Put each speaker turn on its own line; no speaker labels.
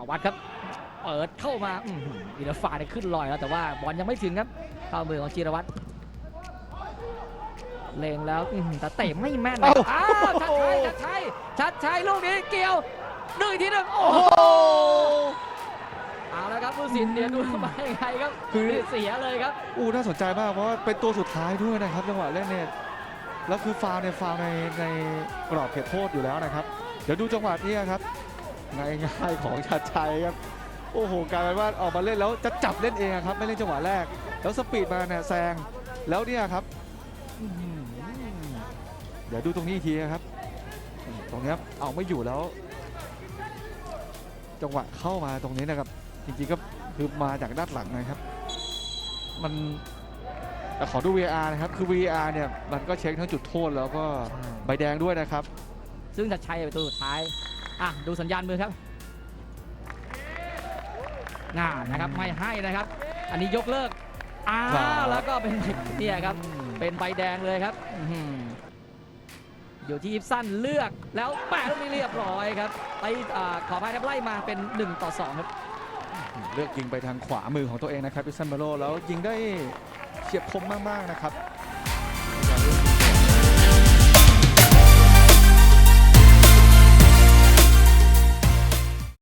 าวัดครับ เปิดเข้ามาอื้อหืออินฟาได้ขึ้นลอยแล้วแต่ว่าบอลยังไม่ถึงครับ เข้ามือของจิรวัตรเลงแล้วอื้อหือแต่เตะไม่แม่นนะครับอ้าวชัดชัยชัดชัยชัดชัยลูกนี้เกี่ยวดึงอีกทีหนึ่งโอ้โหเอาละครับผู้สินเนี่ยดูเข้ามายังไงครับ
คือ
เสียเลยครับ
อู้น่าสนใจมากเพราะว่าเป็นตัวสุดท้ายด้วยนะครับจังหวะเล่นเนี่ยแล้วคือฟาวล์เนี่ยฟาวล์ในในกรอบเขตโทษอยู่แล้วนะครับ เดี๋ยวดูจังหวะนี้ครับ ง่ายๆของชัดชัยครับ โอ้โหกลายเป็นว่าออกมาเล่นแล้วจะจับเล่นเองอะครับ ไม่เล่นจังหวะแรก แล้วสปีดมาเนี่ยแซงแล้วเนี่ยครับอื้อหือเดี๋ยวดูตรงนี้อีกทีนะครับ ตรงเนี้ยเอาไม่อยู่แล้ว จังหวะเข้ามาตรงนี้นะครับ จริงๆก็คือมาจากด้านหลังนะครับ มันแต่ขอดู VR นะครับ คือ VR เนี่ย มันก็เช็คทั้งจุดโทษแล้วก็ใบแดงด้วยนะครับ
ซึ่งชัดชัยเป็นตัวสุดท้าย อะดูสัญญาณมือครับน่านะครับไม่ให้นะครับ อันนี้ยกเลิกอ้า
ครั
ว
บ
แล้วก็เป็นเนี่ยครับ เป็นใบแดงเลยครับอื้อหืออยู่ที่ยิปสั้นเลือกแล้วแปะลูกนี้เรียบร้อยครับไปอ่าขอพายครับไล่มาเป็น 1 ต่อ 2 ครับ
เลือกยิงไปทางขวามือของตัวเองนะครับพิซซันเบโรแล้วยิงได้เฉียบคมมากๆนะครับ